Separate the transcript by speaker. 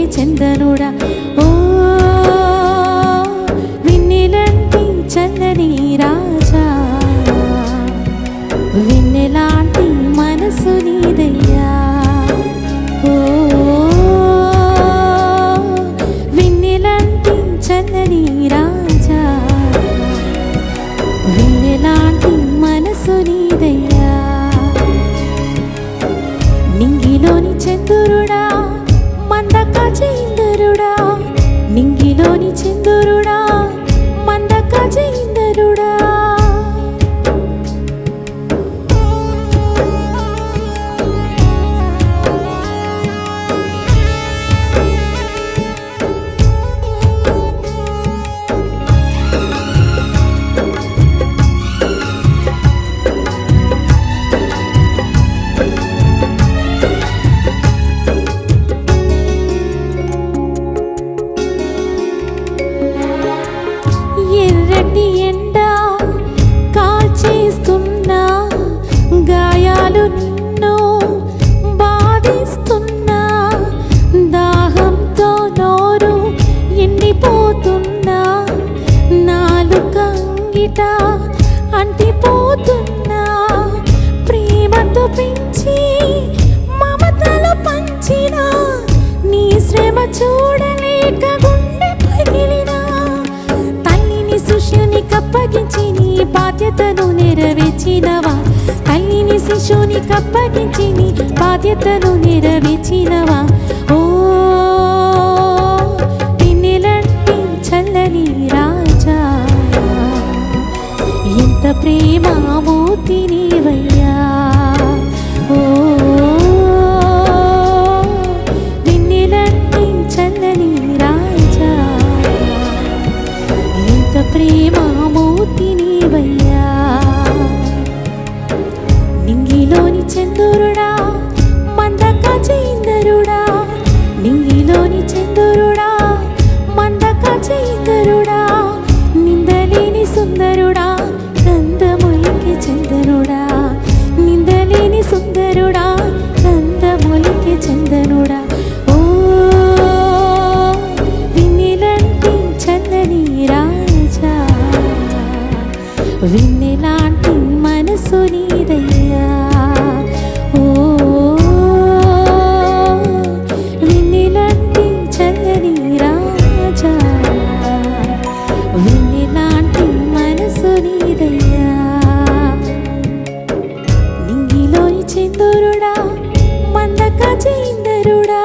Speaker 1: గంధములికి చందనుడా. ఓ విన్నెలాంటి చందని రాజా. విన్నెలాంటి మనసు నీదయ్యా. ఓ వెన్నెలాంటి చందని రాజా. విన్నెలాంటి మనసు నీ చూడలేక గుండె పగిలినా తల్లిని శిష్యుని కప్పగించి నీ బాధ్యతను నెరవేర్చినవా? తల్లిని శిశుని కప్పగించి నీ బాధ్యతను నెరవేర్చినవా? ఓ పిన్నెలంటి చల్లని రాజా ఎంత ప్రేమ మూర్తి నీవయ్యా. వెన్నెలాంటి మనసు నీదయ్యా ఓ వెన్నెలాంటి చల్లని రాజా వెన్నెలాంటి మనసు నీదయ్యా నింగిలోని చంద్రుడా మందక చందరుడా